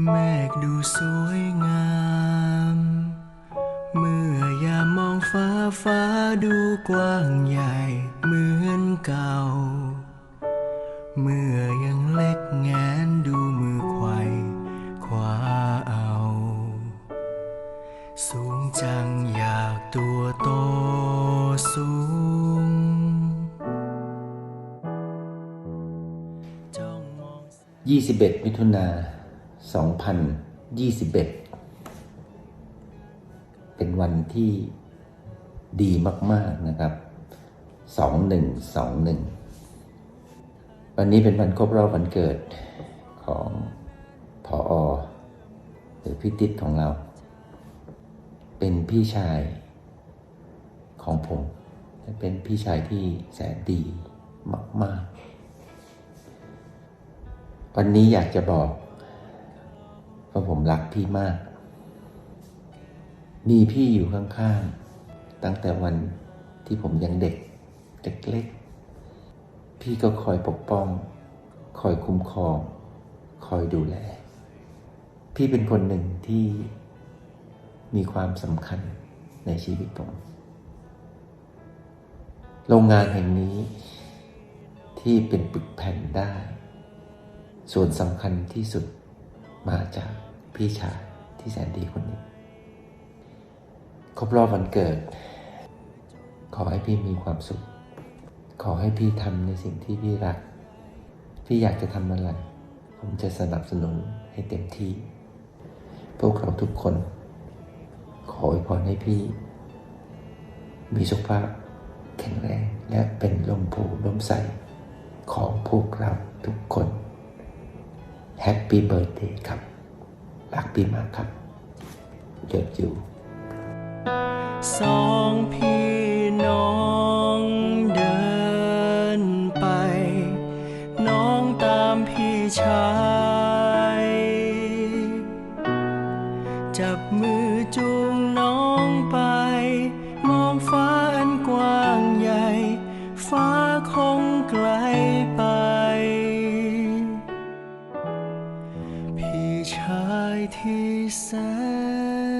เมฆดูสวยงาม เมื่อยามมองฟ้าฟ้าดูกว้างใหญ่เหมือนเก่า เมื่อยังเล็กแงนดูมือไขว่คว้าเอา สูงจังอยากตัวโตสูงจ้องมอง21มิถุนา 2021 เป็นวันที่ดีมาก ๆ นะครับ 2121 วันนี้เป็นวันครบรอบวันเกิดของพออหรือพี่ติ๊ดของเรา เป็นพี่ชายของผม เป็นพี่ชายที่แสนดีมาก ๆ วันนี้อยากจะบอก ว่าะผมรักพี่มาก มีพี่อยู่ข้างๆ ตั้งแต่วันที่ผมยังเด็กเล็กๆ พี่ก็คอยปกป้อง คอยคุ้มครอง คอยดูแล พี่เป็นคนหนึ่งที่มีความสำคัญในชีวิตผม โรงงานแห่งนี้ที่เป็นปึกแผ่นได้ ส่วนสำคัญที่สุด มาจากพี่ชายที่แสนดีคนนี้ ครบรอบวันเกิด ขอให้พี่มีความสุข ขอให้พี่ทำในสิ่งที่พี่รัก พี่อยากจะทำอะไร ผมจะสนับสนุนให้เต็มที่ พวกเราทุกคน ขออวยพรให้พี่ มีสุขภาพแข็งแรงและเป็นลมโพลมใสของพวกเราทุกคน แฮปปี้เบิร์ a เดย์ครับ รักพี่มากครับเลิฟยูสองพี่น้องเดินไป น้องตามพี่ชายจับมือจูงน้องไป มองฟ้าอันกว้างใหญ่ ฟ้าคง ชายที่แสน